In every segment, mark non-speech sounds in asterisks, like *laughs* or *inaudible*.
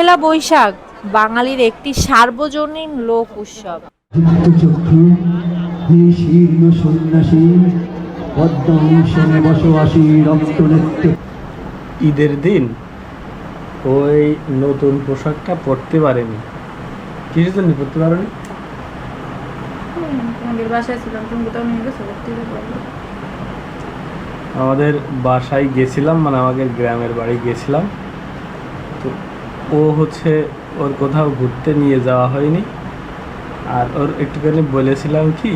পহেলা বৈশাখ বাঙালির একটি সার্বজনীন লোক উৎসব। ঈদের দিন ওই নতুন পোশাকটা পরতে পারেনি। কিসের জন্য পরতে পারেনি? আমাদের বাসায় গেছিলাম মানে আমাদের গ্রামের বাড়ি গেছিলাম। ও হচ্ছে ওর কোথাও ঘুরতে নিয়ে যাওয়া হয়নি। আর ওর একটুখানি বলেছিলাম কি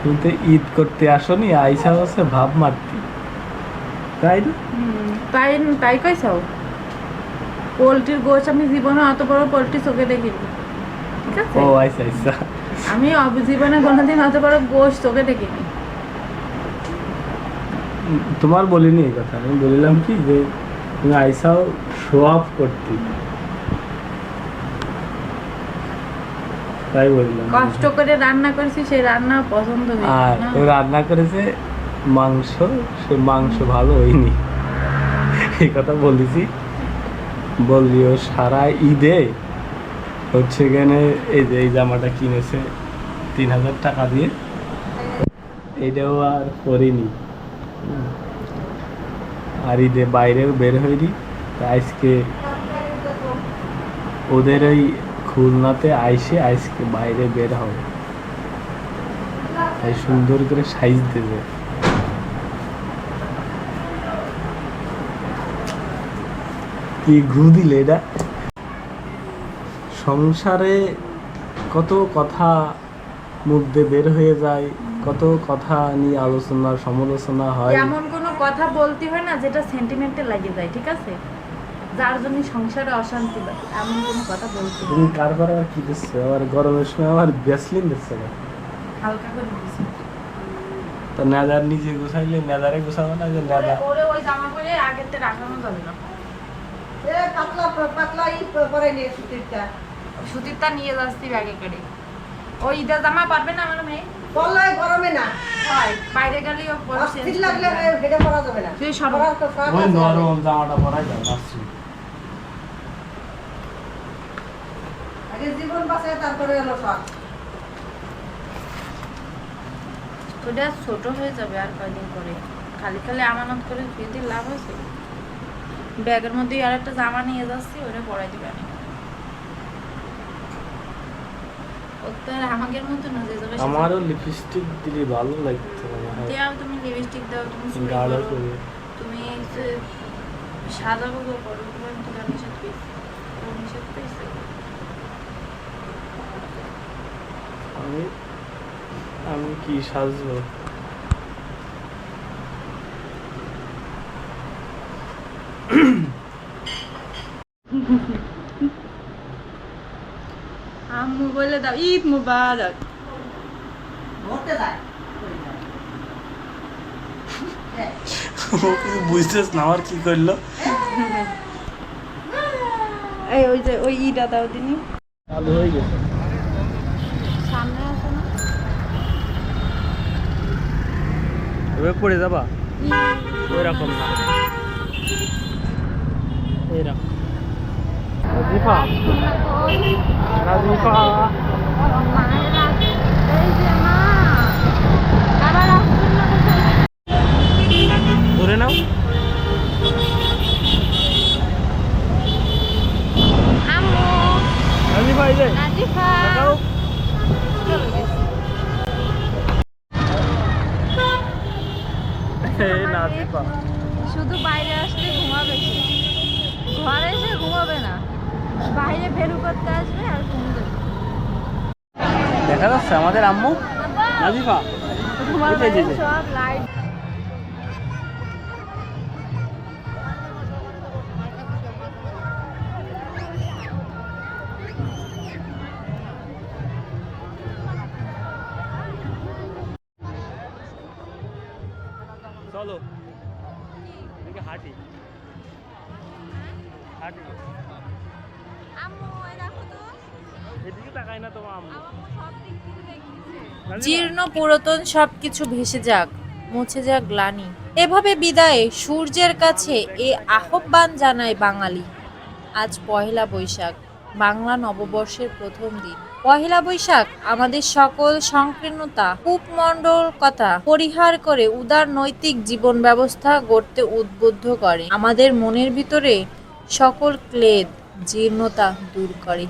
তুমি তো ঈদ করতে আসনি আইসা হচ্ছে ভাব মারতি। তাই না? তাই তাই কইছাও? পোলট্রির গোছ আমি জীবনে অত বড় পোলট্রি চোখে দেখিনি। ঠিক আছে? ও আইসা আইসা। আমি জীবনে কোনোদিন অত বড় গোশ চোখে দেখিনি। তোমার বলিনি এই কথা। আমি বলিলাম কি যে তুমি আইসাও অফ করতি। তাই বললাম। কষ্ট করে রান্না করেছি সেই রান্না পছন্দ আর রান্না করেছে মাংস সে মাংস ভালো হয়নি। এই কথা বলেছি। বললি ও সারা ঈদে হচ্ছে এখানে এই যে এই জামাটা কিনেছে তিন হাজার টাকা দিয়ে। এটাও আর করিনি। আর ঈদে বাইরেও বের হয়নি। তা আজকে ওদের ওই খুলনাতে আইসে আজকে বাইরে বের হবে। তাই সুন্দর করে সাইজ দেবে। কি ঘু দিলে এটা? সংসারে কত কথা মধ্যে বের হয়ে যায়, কত কথা নিয়ে আলোচনা, সমালোচনা হয়। এমন কোনো কথা বলতে হয় না যেটা সেন্টিমেন্টে লাগে যায় ঠিক আছে? যার জন্য সংসারে অশান্তি এমন কোনো কথা বলতে তুমি কারবার আর কি দিচ্ছে? আবার গরমের সময় আবার ব্যাসলিন দিচ্ছে না। হালকা করে দিছি। তো নেদার নিজে গুছাইলে নেদারে গুছাবো না যে নেদা ওরে ওই জামা পরে আগের থেকে রাখানো যাবে না। এ পাতলা পাতলা ই পরে নিয়ে সুতিরটা। সুতিরটা নিয়ে যাচ্ছি ব্যাগে করে। ওই ঈদের জামা পারবে না আমার মেয়ে? গরমে না। হয় বাইরে গেলেই ও পরে change অস্থির লাগলে হেঁটে পরা যাবে না। তুই। নরম জামাটা পরাই আগে জীবন বাঁচায় তারপরে হলো শখ ওটা ছোট হয়ে যাবে আর কয়দিন পরে। খালি খালি আমানত করে ধুয়ে দিয়ে লাভ আছে ব্যাগের মধ্যে আর একটা জামা নিয়ে যাচ্ছি ওটা পরাই দিবে আমারও লিপস্টিক দিলে ভালো লাগতো দাও তুমি লিপস্টিক দাও তুমি তুমি সাজাবো গো করো তুমি তো নিষেধ পেয়েছি। নিষেধ পেয়েছে। আমি আমি কি সাজবো? আম্মু বলে দাও ঈদ মুবারক। বুঝতেছ না আমার কি করল? এই ওই যে ওই ইটা দাও দিনি। চালু হয়ে গেছে। সামনে আসো না? পড়ে যাবা? ওইরকম না। এইরকম রাজিফা। রাজিফা ধরে নাও রাজিফা এই যে দেখাও এই নাজিফা *laughs* শুধু বাইরে আসলে ঘুমাবে ঘরে এসে ঘুমাবে না। বাইরে ফেরু করতে আসবে আর ঘুমবে দেখা যাচ্ছে আমাদের আম্মু। নাজিফা। সব লাইট সব জীর্ণ পুরাতন সবকিছু ভেসে যাক মুছে যাক গ্লানি। এভাবে বিদায়ে সূর্যের কাছে এ আহ্বান জানায় বাঙালি। আজ পহেলা বৈশাখ বাংলা নববর্ষের প্রথম দিন। পহেলা বৈশাখ আমাদের সকল সংকীর্ণতা কূপমণ্ডলকতা পরিহার করে উদার নৈতিক জীবন ব্যবস্থা গড়তে উদ্বুদ্ধ করে। আমাদের মনের ভিতরে সকল ক্লেদ জীর্ণতা দূর করে।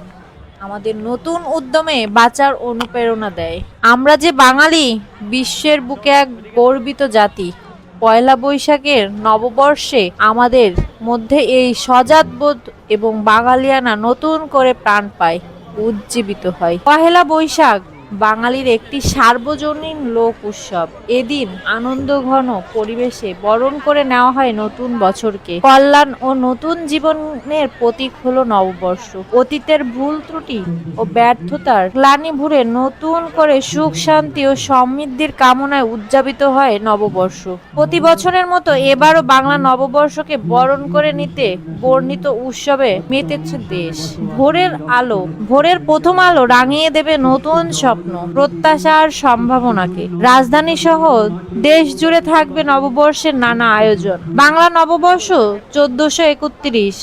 আমাদের নতুন উদ্যমে বাঁচার অনুপ্রেরণা দেয়। আমরা যে বাঙালি, বিশ্বের বুকে এক গর্বিত জাতি, পয়লা বৈশাখের নববর্ষে আমাদের মধ্যে এই সজাতবোধ এবং বাঙালিয়ানা নতুন করে প্রাণ পায়, উজ্জীবিত হয়। পহেলা বৈশাখ বাঙালির একটি সার্বজনীন লোক উৎসব। এদিন আনন্দ ঘন পরিবেশে বরণ করে নেওয়া হয় নতুন বছরকে। কল্যাণ ও নতুন জীবনের প্রতীক হলো নববর্ষ। অতীতের ভুল ত্রুটি ও ব্যর্থতার গ্লানি ভুরে নতুন করে সুখ, শান্তি ও সমৃদ্ধির কামনায় উদযাপিত হয় নববর্ষ। প্রতি বছরের মতো এবারও বাংলা নববর্ষকে বরণ করে নিতে বর্ণিত উৎসবে মেতেছে দেশ। ভোরের আলো, ভোরের প্রথম আলো রাঙিয়ে দেবে নতুন স্বপ্ন, প্রত্যাশার সম্ভাবনাকে। রাজধানী সহ দেশ জুড়ে থাকবে নববর্ষের নানা আয়োজন। বাংলা নববর্ষ চোদ্দশো একত্রিশ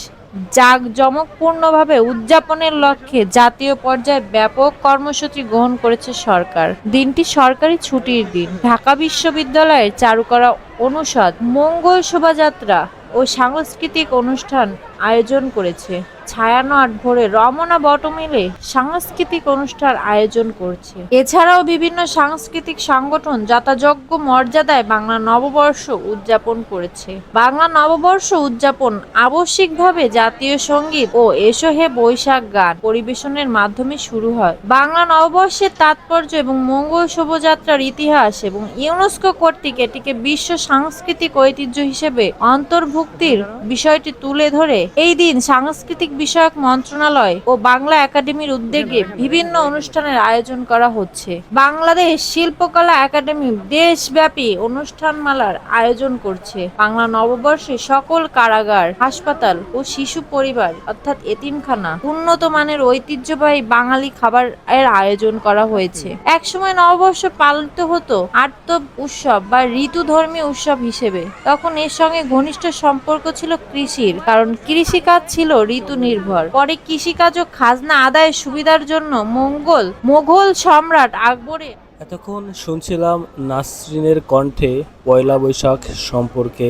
জাঁকজমকপূর্ণভাবে উদযাপনের লক্ষ্যে জাতীয় পর্যায়ে ব্যাপক কর্মসূচি গ্রহণ করেছে সরকার। দিনটি সরকারি ছুটির দিন। ঢাকা বিশ্ববিদ্যালয়ের চারুকলা অনুষদ, মঙ্গল শোভাযাত্রা ও সাংস্কৃতিক অনুষ্ঠান আয়োজন করেছে। ছায়ানট ভোরে রমনা বটমিলে সাংস্কৃতিক অনুষ্ঠান আয়োজন করছে। এছাড়াও বিভিন্ন সাংস্কৃতিক সংগঠন যথাযোগ্য মর্যাদায় বাংলা নববর্ষ উদযাপন করেছে। বাংলা নববর্ষ উদযাপন আবশ্যিকভাবে জাতীয় সংগীত ও এসো হে বৈশাখ গান পরিবেশনের মাধ্যমে শুরু হয়। বাংলা নববর্ষের তাৎপর্য এবং মঙ্গল শোভাযাত্রার ইতিহাস এবং ইউনেস্কো কর্তৃক এটিকে বিশ্ব সাংস্কৃতিক ঐতিহ্য হিসেবে অন্তর্ভুক্তির বিষয়টি তুলে ধরে এই দিন সাংস্কৃতিক বিষয়ক মন্ত্রণালয় ও বাংলা একাডেমির উদ্যোগে বিভিন্ন অনুষ্ঠানের আয়োজন করা হচ্ছে। বাংলাদেশ শিল্পকলা একাডেমি দেশব্যাপী অনুষ্ঠানমালার আয়োজন করছে। বাংলা নববর্ষে সকল কারাগার, হাসপাতাল ও শিশু পরিবার, অর্থাৎ এতিমখানা, উন্নত মানের ঐতিহ্যবাহী বাঙালি খাবার এর আয়োজন করা হয়েছে। একসময় নববর্ষ পালিত হতো আত্ম উৎসব বা ঋতু ঋতুধর্মী উৎসব হিসেবে। তখন এর সঙ্গে ঘনিষ্ঠ সম্পর্ক ছিল কৃষির, কারণ কৃষিকাজ ছিল ঋতু নির্ভর পরে কৃষিকাজ ও খাজনা আদায়ের সুবিধার জন্য মঙ্গল মোগল সম্রাট আকবরের এতক্ষণ শুনছিলাম নাসরিনের কণ্ঠে পয়লা বৈশাখ সম্পর্কে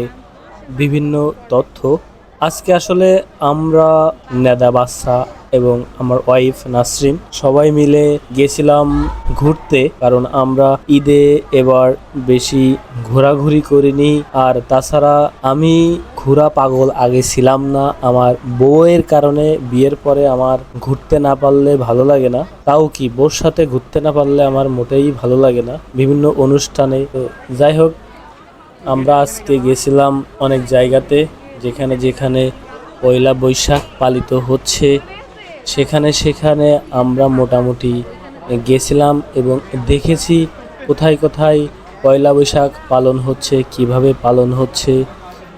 বিভিন্ন তথ্য। আজকে আসলে আমরা নেদা বাচ্চা এবং আমার ওয়াইফ নাসরিন সবাই মিলে গেছিলাম ঘুরতে, কারণ আমরা ঈদে এবার বেশি ঘোরাঘুরি করিনি। আর তাছাড়া আমি ঘোরা পাগল আগে ছিলাম না, আমার বউয়ের কারণে বিয়ের পরে আমার ঘুরতে না পারলে ভালো লাগে না। তাও কি, বউর সাথে ঘুরতে না পারলে আমার মোটেই ভালো লাগে না বিভিন্ন অনুষ্ঠানে। যাই হোক, আমরা আজকে গেছিলাম অনেক জায়গাতে। যেখানে যেখানে পয়লা বৈশাখ পালিত হচ্ছে, সেখানে সেখানে আমরা মোটামুটি গেছিলাম এবং দেখেছি কোথায় কোথায় পয়লা বৈশাখ পালন হচ্ছে, কীভাবে পালন হচ্ছে।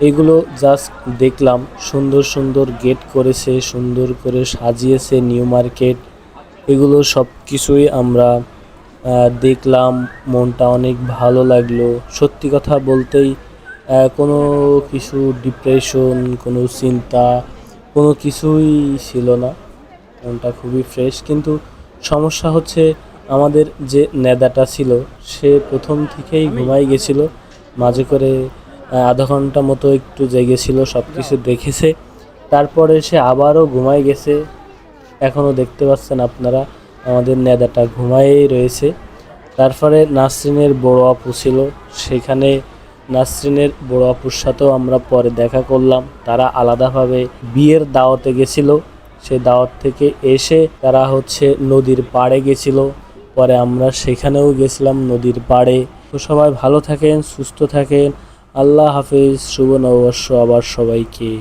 এগুলো জাস্ট দেখলাম, সুন্দর সুন্দর গেট করেছে, সুন্দর করে সাজিয়েছে নিউ মার্কেট এগুলো সব কিছুই আমরা দেখলাম, মনটা অনেক ভালো লাগল। সত্যি কথা বলতেই কোনো কিছু ডিপ্রেশন কোনো চিন্তা, কোনো কিছুই ছিল না। মনটা খুবই ফ্রেশ কিন্তু সমস্যা হচ্ছে আমাদের যে নেদাটা ছিল, সে প্রথম থেকেই ঘুমাই গেছিল। মাঝে করে আধা ঘণ্টা মতো একটু জেগেছিল সব কিছু দেখেছে। তারপরে সে আবারও ঘুমাই গেছে। এখনও দেখতে পাচ্ছেন আপনারা, আমাদের নেদাটা ঘুমায়েই রয়েছে। তারপরে নাসরিনের বড় আপু ছিল, সেখানে নাসরিনের বড় আপুর সাথেও আমরা পরে দেখা করলাম। তারা আলাদাভাবে বিয়ের দাওয়াতে গেছিল। সে দাওয়াত থেকে এসে তারা হচ্ছে নদীর পাড়ে গেছিল। পরে আমরা সেখানেও গেছিলাম নদীর পাড়ে। তো সবাই ভালো থাকেন, সুস্থ থাকেন। আল্লাহ হাফিজ, শুভ নববর্ষ আবার সবাইকে।